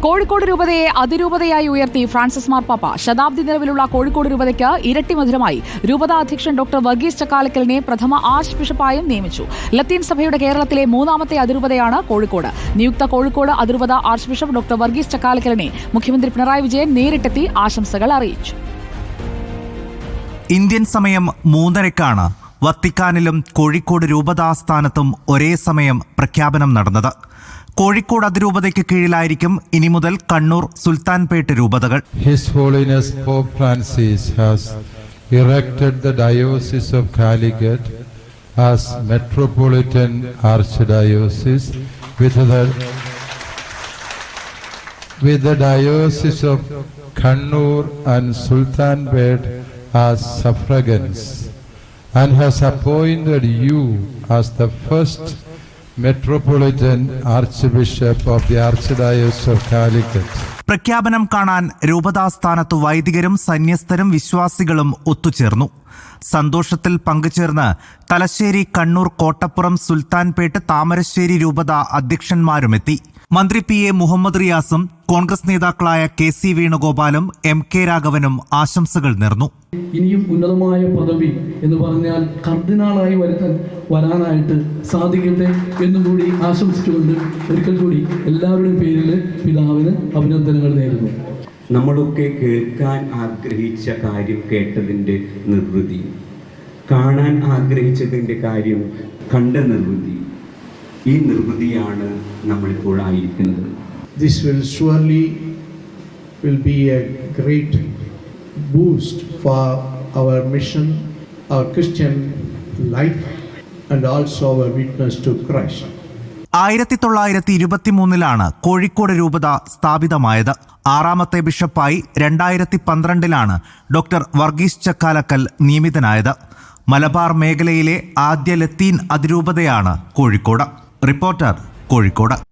കോഴിക്കോട് രൂപതയെ അതിരൂപതയായി ഉയർത്തി ഫ്രാൻസിസ് മാർപ്പാപ്പ ശതാബ്ദി നിലവിലുള്ള കോഴിക്കോട് രൂപതയ്ക്ക് ഇരട്ടി മധുരമായി. രൂപത അധ്യക്ഷൻ ഡോക്ടർ വർഗീസ് ചക്കാലക്കലിനെ പ്രഥമ ആർച്ച് ബിഷപ്പായും നിയമിച്ചു. ലത്തീൻ സഭയുടെ കേരളത്തിലെ മൂന്നാമത്തെ അതിരൂപതയാണ് കോഴിക്കോട്. നിയുക്ത കോഴിക്കോട് അതിരൂപത ആർച്ച് ബിഷപ്പ് ഡോക്ടർ വർഗീസ് ചക്കാലക്കലിനെ മുഖ്യമന്ത്രി പിണറായി വിജയൻ നേരിട്ടെത്തി ആശംസകൾ അറിയിച്ചു. ഇന്ത്യൻ സമയം മൂന്നരക്കാണ്. വത്തിക്കാനിലും കോഴിക്കോട് രൂപതാസ്ഥാനത്തും ഒരേ സമയം പ്രഖ്യാപനം നടന്നത്. കോഴിക്കോട് അതിരൂപതയ്ക്ക് കീഴിലായിരിക്കും ഇനി മുതൽ Kannur Sultanpet രൂപതകൾ His Holiness Pope Francis has erected the Diocese of Calicut as Metropolitan Archdiocese with the, with the Diocese of Kannur and Sultanpet as suffragans and has appointed you as the first Metropolitan Archbishop of the Archdiocese of Calicut പ്രഖ്യാപനം കാണാൻ രൂപതാസ്ഥാനത്ത് വൈദികരും സന്യസ്തരും വിശ്വാസികളും ഒത്തുചേർന്നു. സന്തോഷത്തിൽ പങ്കുചേർന്ന് തലശ്ശേരി കണ്ണൂർ കോട്ടപ്പുറം സുൽത്താൻപേട്ട് താമരശ്ശേരി രൂപത അധ്യക്ഷന്മാരുമെത്തി. മന്ത്രി P A Muhammad റിയാസും കോൺഗ്രസ് നേതാക്കളായ കെ സി വേണുഗോപാലും എം കെ രാഘവനും ആശംസകൾ നേർന്നു. ഇനിയും ഉന്നതമായ പദവി എന്ന് പറഞ്ഞാൽ കർദിനാളായി വരുത്താൻ വരാനായിട്ട് സാധിക്കട്ടെ എന്നും കൂടി ആശംസിച്ചുകൊണ്ട് ഒരിക്കൽ കൂടി എല്ലാവരുടെയും പേരിൽ പിതാവിന് അഭിനന്ദനങ്ങൾ നേരുന്നു. നമ്മളൊക്കെ കേൾക്കാൻ ആഗ്രഹിച്ച കാര്യം കേട്ടതിന്റെ നിർവൃതി കാണാൻ ആഗ്രഹിച്ചതിന്റെ കാര്യം കണ്ട നിർവൃതി ഈ നിർവൃതിയാണ് നമ്മളിപ്പോൾ ആയിരിക്കുന്നത്. This will surely will be a great boost for our mission, our Christian life, and also our witness to Christ. ആയിരത്തി തൊള്ളായിരത്തി കോഴിക്കോട് രൂപത സ്ഥാപിതമായത്. ആറാമത്തെ ബിഷപ്പായി രണ്ടായിരത്തി പന്ത്രണ്ടിലാണ് ഡോക്ടർ വർഗീസ് ചക്കാലക്കൽ നിയമിതനായത്. മലബാർ മേഖലയിലെ ആദ്യ ലത്തീൻ അതിരൂപതയാണ് കോഴിക്കോട്. റിപ്പോർട്ടർ കോഴിക്കോട്.